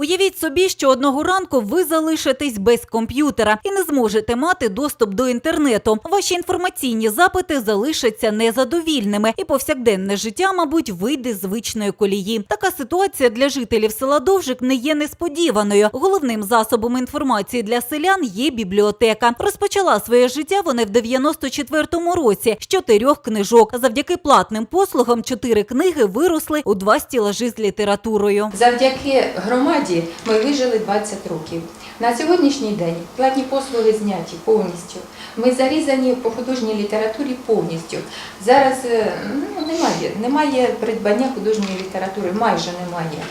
Уявіть собі, що одного ранку ви залишитесь без комп'ютера і не зможете мати доступ до інтернету. Ваші інформаційні запити залишаться незадовільними, і повсякденне життя, мабуть, вийде з звичної колії. Така ситуація для жителів села Довжик не є несподіваною. Головним засобом інформації для селян є бібліотека. Розпочала своє життя вони в 94-му році з чотирьох книжок. Завдяки платним послугам чотири книги виросли у два стілажі з літературою. Завдяки громаді ми вижили 20 років. На сьогоднішній день платні послуги зняті повністю. Ми зарізані по художній літературі повністю. Зараз е, ну, немає, немає придбання художньої літератури, майже немає.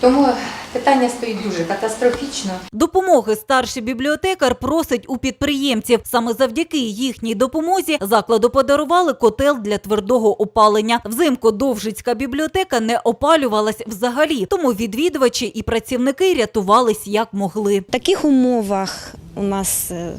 Тому питання стоїть дуже катастрофічно. Допомоги старший бібліотекар просить у підприємців. Саме завдяки їхній допомозі закладу подарували котел для твердого опалення. Взимку Довжицька бібліотека не опалювалась взагалі, тому відвідувачі і працівники рятувались як могли. В таких умовах у нас е,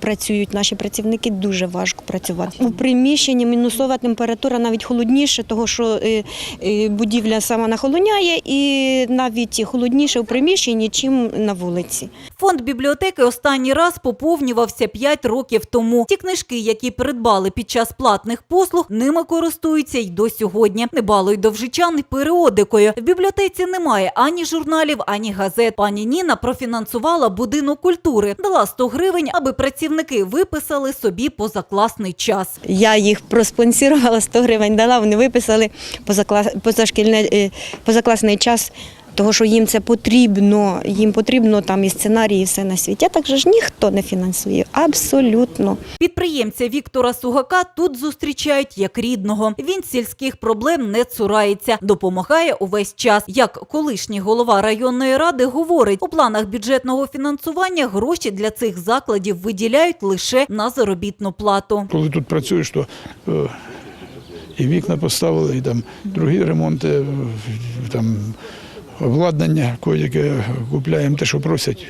працюють наші працівники дуже важко працювати. У приміщенні мінусова температура навіть холодніше, того що е, е, будівля сама нахолоняє, і навіть холодніше у приміщенні, чим на вулиці. Фонд бібліотеки останній раз поповнювався 5 років тому. Ті книжки, які придбали під час платних послуг, ними користуються й до сьогодні. Не балують довжичан періодикою. В бібліотеці немає ані журналів, ані газет. Пані Ніна профінансувала будинок культури, дала 100 гривень, аби працівники виписали собі позакласний час. Я їх проспонсірувала 100 гривень дала, вони виписали позаклас позашкільне, е, позакласний час. Того, що їм це потрібно, їм потрібно там і сценарії, і все на світі. А так же ж ніхто не фінансує. Абсолютно. Підприємця Віктора Сугака тут зустрічають як рідного. Він сільських проблем не цурається, допомагає увесь час. Як колишній голова районної ради говорить, у планах бюджетного фінансування гроші для цих закладів виділяють лише на заробітну плату. Коли тут працюєш, то е, і вікна поставили, і там другі ремонти, е, там обладнання, яке купляємо, те, що просять.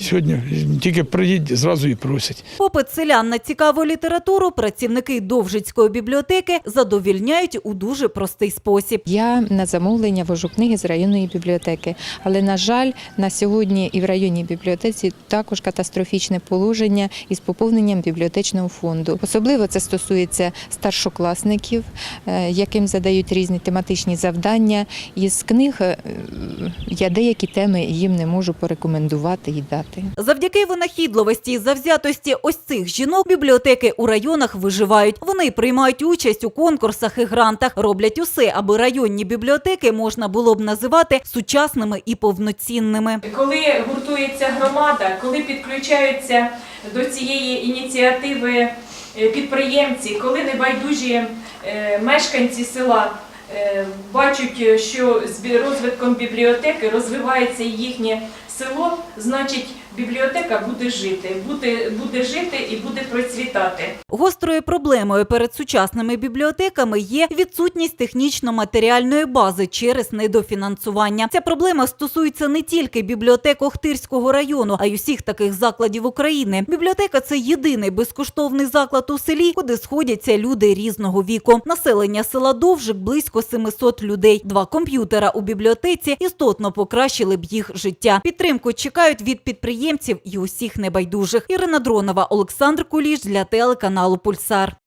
Сьогодні тільки приїдь, зразу і просять. Попит селян на цікаву літературу працівники Довжицької бібліотеки задовільняють у дуже простий спосіб. Я на замовлення вожу книги з районної бібліотеки. Але, на жаль, на сьогодні і в районній бібліотеці також катастрофічне положення із поповненням бібліотечного фонду. Особливо це стосується старшокласників, е, яким задають різні тематичні завдання. Із книг е, я деякі теми їм не можу порекомендувати і дати. Завдяки винахідливості і завзятості ось цих жінок бібліотеки у районах виживають. Вони приймають участь у конкурсах і грантах, роблять усе, аби районні бібліотеки можна було б називати сучасними і повноцінними. коли гуртується громада, коли підключаються до цієї ініціативи е, підприємці, коли небайдужі е, мешканці села е, бачать, що з розвитком бібліотеки розвивається їхнє село, значить бібліотека буде жити, буде, буде жити і буде процвітати. Гострою проблемою перед сучасними бібліотеками є відсутність технічно-матеріальної бази через недофінансування. Ця проблема стосується не тільки бібліотек Охтирського району, а й усіх таких закладів України. Бібліотека це єдиний безкоштовний заклад у селі, куди сходяться люди різного віку. Населення села Довжик близько 700 людей. Два комп'ютера у бібліотеці істотно покращили б їх життя. Підтримку чекають від підприємців і усіх небайдужих. Ірина Дронова, Олександр Куліш для телеканалу Пульсар.